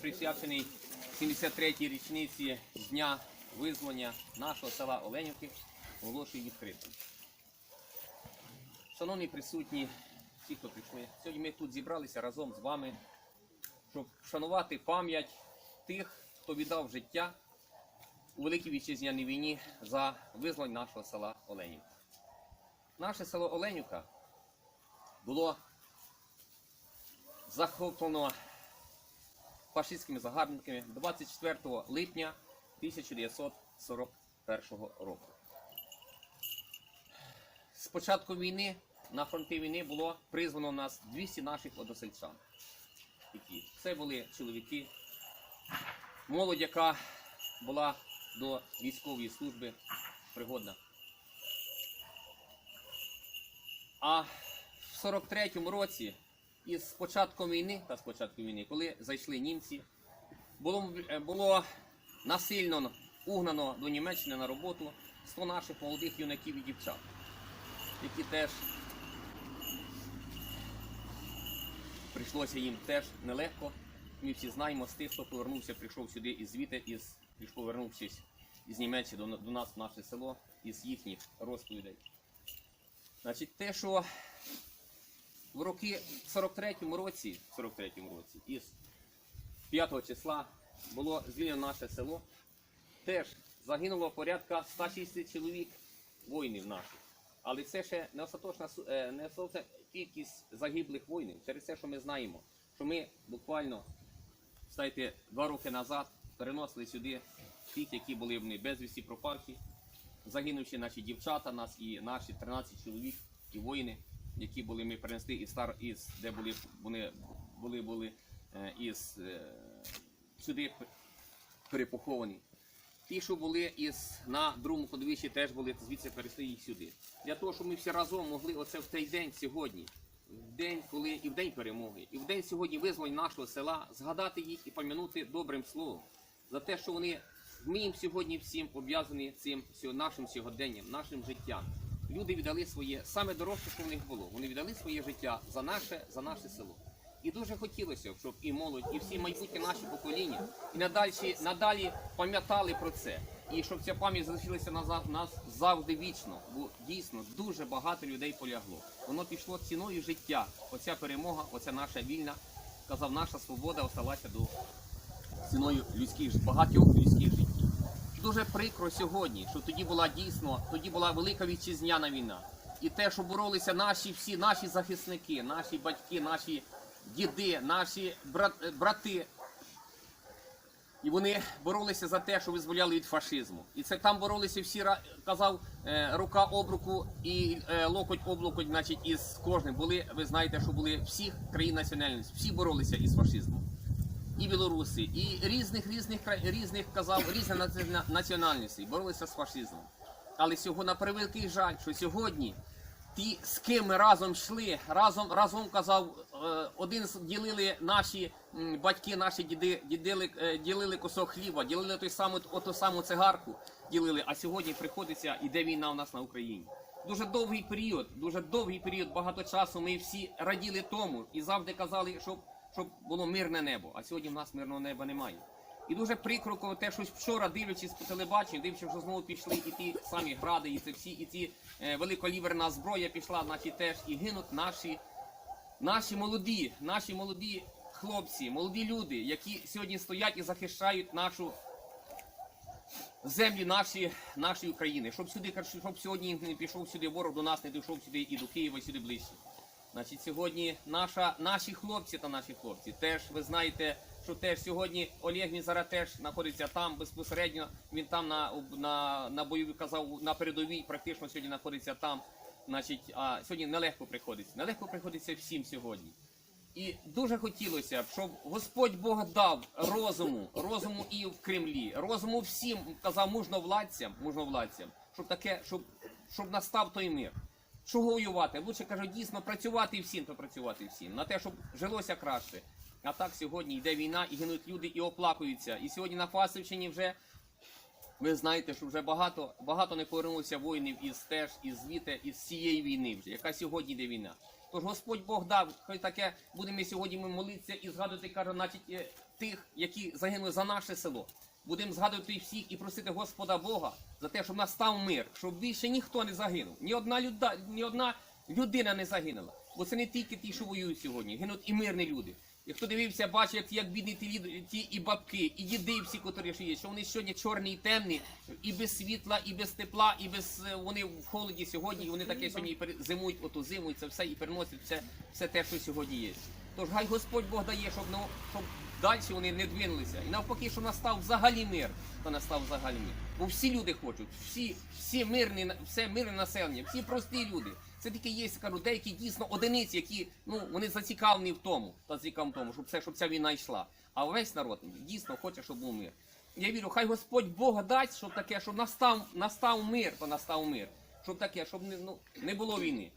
присвячений 73-й річниці дня визволення нашого села Оленівки, оголошую відкритим. Шановні присутні, всі, хто прийшли, сьогодні ми тут зібралися разом з вами, щоб вшанувати пам'ять тих, хто віддав життя у Великій Вітчизняній війні за визволення нашого села Оленівка. Наше село Оленівка було захоплено фашистськими загарбниками 24 липня 1941 року. З початку війни на фронті війни було призвано нас 200 наших односельчан. Це були чоловіки, молодь, яка була до військової служби пригодна. А в 43-му році, із початком війни, та з початку війни, коли зайшли німці, було, е, було насильно угнано до Німеччини на роботу 100 наших молодих юнаків і дівчат, які теж прийшлося їм теж нелегко. Ми всі знаємо з тих, хто повернувся, прийшов сюди із звідти, із, повернувшись із Німеччини до, до нас в наше село, із їхніх розповідей. Значить, те, що в роки 43-му році, 43-му році, із 5 числа було звільнено наше село, теж загинуло порядка 160 чоловік воїнів наших. Але це ще не остаточна е, не остаточна кількість загиблих воїнів. Через те, що ми знаємо, що ми буквально знаєте, два роки назад переносили сюди тих, які були вони безвісті пропавші, загинувши наші дівчата, нас і наші 13 чоловік і воїни, які були ми перенесли із стар із де були вони були були е, із е, сюди перепоховані. Ті, що були із на другому кладовищі, теж були звідси перейшли їх сюди. Для того, щоб ми всі разом могли оце в той день сьогодні, в день, коли і в день перемоги, і в день сьогодні визволення нашого села, згадати їх і пам'янути добрим словом за те, що вони ми їм сьогодні всім об'язані цим нашим сьогоденням, нашим життям. Люди віддали своє саме дорожче, що в них було. Вони віддали своє життя за наше, за наше село. І дуже хотілося, б, щоб і молодь, і всі майбутні наші покоління і надалі, надалі пам'ятали про це. І щоб ця пам'ять залишилася назад нас завжди вічно. Бо дійсно дуже багато людей полягло. Воно пішло ціною життя. Оця перемога, оця наша вільна, казав, наша свобода осталася до ціною людських багатьох людських. Дуже прикро сьогодні, що тоді була дійсно, тоді була велика вітчизняна війна. І те, що боролися наші всі, наші захисники, наші батьки, наші діди, наші брат, е, брати. І вони боролися за те, що визволяли від фашизму. І це там боролися всі, казав, е, рука об руку і е, локоть об локоть, значить, із кожним. Були, ви знаєте, що були всіх країн національності, всі боролися із фашизмом і білоруси, і різних різних різних казав різних націона- національностей боролися з фашизмом. Але сьогодні на превеликий жаль, що сьогодні ті, з ким ми разом йшли, разом разом казав, е, один з- ділили наші батьки, наші діди, ділили, е, ділили кусок хліба, ділили той самий, оту саму цигарку, ділили. А сьогодні приходиться, іде війна у нас на Україні. Дуже довгий період, дуже довгий період, багато часу ми всі раділи тому і завжди казали, щоб, щоб було мирне небо. А сьогодні в нас мирного неба немає. І дуже прикро, коли те, що вчора дивлячись по телебаченню, дивлячись, що знову пішли і ті самі гради, і це всі, і ті е, великоліверна зброя пішла, значить теж і гинуть наші, наші молоді, наші молоді хлопці, молоді люди, які сьогодні стоять і захищають нашу землі наші, нашої України. Щоб сюди, щоб сьогодні не пішов сюди ворог до нас, не дійшов сюди і до Києва, і сюди ближче. Значить, сьогодні наша, наші хлопці та наші хлопці теж ви знаєте, що теж сьогодні Олег він зараз теж знаходиться там безпосередньо. Він там на, на, на бойовій казав на передовій, практично сьогодні знаходиться там. Значить, а сьогодні нелегко приходиться. Нелегко приходиться всім сьогодні. І дуже хотілося б, щоб Господь Бог дав розуму, розуму і в Кремлі, розуму всім, казав мужновладцям, мужновладцям, щоб таке, щоб, щоб настав той мир. Чого воювати? Лучше кажу, дійсно працювати всім, то працювати всім. На те, щоб жилося краще. А так сьогодні йде війна і гинуть люди і оплакуються. І сьогодні на Фасівщині вже ви знаєте, що вже багато, багато не повернулося воїнів із теж, із звідти, із цієї війни вже, яка сьогодні йде війна. Тож Господь Бог дав, хай таке будемо сьогодні ми молитися і згадувати, каже, значить, е, тих, які загинули за наше село. Будемо згадувати всіх і просити Господа Бога за те, щоб настав мир, щоб більше ніхто не загинув. Ні одна люда, ні одна людина не загинула. Бо це не тільки ті, що воюють сьогодні, гинуть і мирні люди. І хто дивився, бачив, як, як бідні ті, ті і бабки, і діди всі, котрі є, що вони сьогодні чорні і темні, і без світла, і без тепла, і без е, вони в холоді сьогодні, і вони таке сьогодні і зимують, оту зиму, і це все і переносять все, все те, що сьогодні є. Тож хай Господь Бог дає, щоб, ну, щоб далі вони не двинулися. І навпаки, щоб настав взагалі мир, то настав взагалі мир. Бо всі люди хочуть, всі, всі мирні, все мирне населення, всі прості люди. Це тільки є, скажу, деякі дійсно одиниці, які ну вони зацікавлені в тому, зацікавлені в тому, щоб це, щоб ця війна йшла. А весь народ дійсно хоче, щоб був мир. Я вірю, хай Господь Бог дасть, щоб таке, щоб настав, настав мир, то настав мир. Щоб таке, щоб не, ну, не було війни.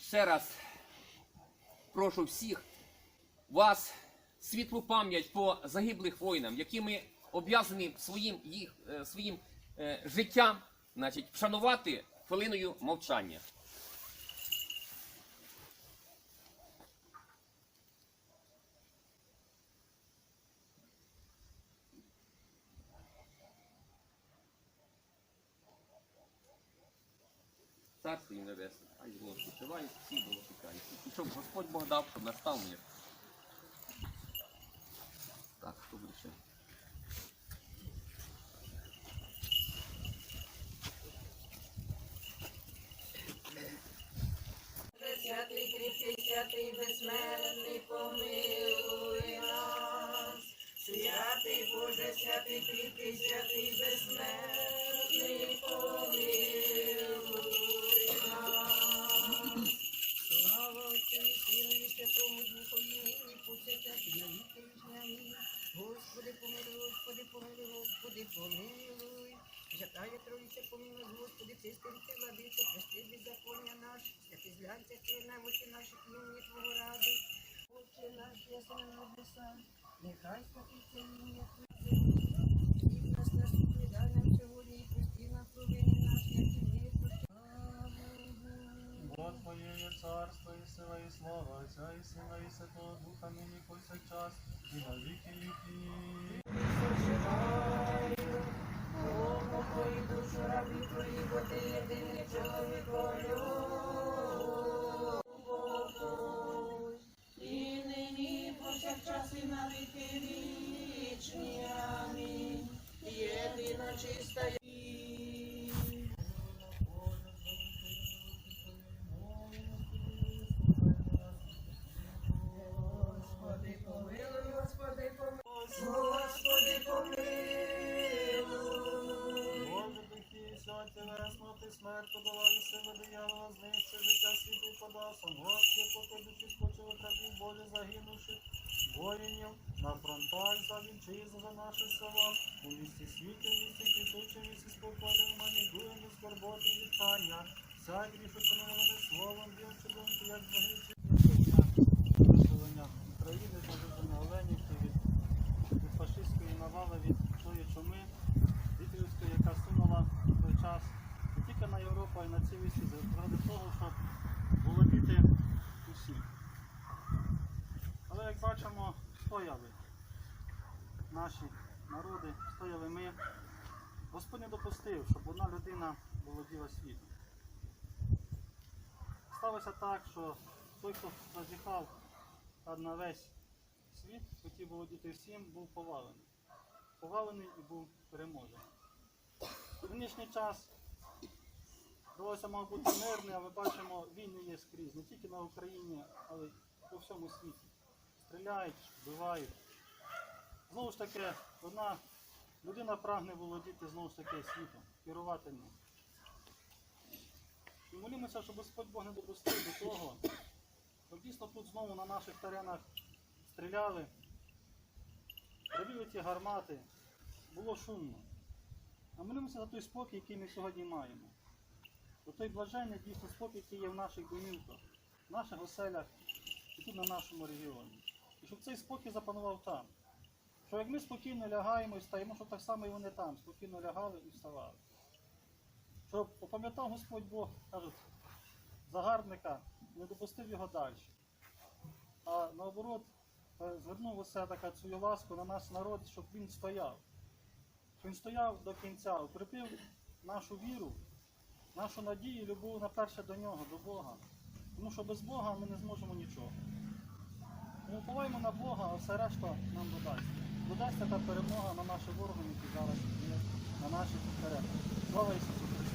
Ще раз прошу всіх вас світлу пам'ять по загиблих воїнам, які ми об'язані своїм їх е, своїм е, життям, значить, вшанувати хвилиною мовчання. Царство їм небесне, хай було спочиває, всі було чекає. І щоб Господь Бог дав, щоб настав мир. Так, що буде ще? Святий, кріпкий, святий, безсмертний, нехай святиться ім'я Твоє. І нас на суд не дай нам сьогодні, і нам провини наші, як і ми є царство і сила, і слава Отця і Сина, і Святого Духа, нині повсякчас, і на віки віки. Твої душу рабі твої, бо ти єдиний чоловік І смерть, подолали сили диявола, знищи життя світу подав сам Господи, поки душі спочили храбів Божі загинувших воїнів. На фронтах за вітчизну за наше село, у місті світі, у місті квітучі, в місті спокою, манідуємо, скорботи і вітання, всяк грішу помилований словом, б'єм чудовки, як богиці. Визволення України, визволення Оленівки від, від фашистської навали, від тої чуми, від людської, яка сунула в той час не тільки на Європу, а й на цілий світ, заради того, щоб володіти усім. Але як бачимо, стояли наші народи, стояли ми. Господь не допустив, щоб одна людина володіла світом. Сталося так, що той, хто зазіхав на весь світ, хотів володіти всім, був повалений. Повалений і був переможений. В нинішній час здалося, мав бути мирний, а ми бачимо, війни є скрізь, не тільки на Україні, але й по всьому світі. Стріляють, вбивають. Знову ж таки, одна людина прагне володіти знову ж таки світом, керувати ним. І молімося, щоб Господь Бог не допустив до того, щоб дійсно тут знову на наших теренах стріляли, ревіли ті гармати, було шумно. А молимося за той спокій, який ми сьогодні маємо. За той блаженний дійсно спокій, який є в наших домівках, в наших оселях і тут на нашому регіоні. І щоб цей спокій запанував там. Що як ми спокійно лягаємо і встаємо, щоб так само і вони там спокійно лягали і вставали. Щоб попам'ятав Господь Бог, кажуть, загарбника, не допустив його далі. А наоборот, е, звернув усе така свою ласку на наш народ, щоб він стояв. Він стояв до кінця, укріпив нашу віру, нашу надію любов наперше до нього, до Бога. Тому що без Бога ми не зможемо нічого. Тому уповаємо на Бога, а все решта нам додасть. Додасться та перемога на наші вороги, які зараз є на наших теренах. Слава Ісусу Христу!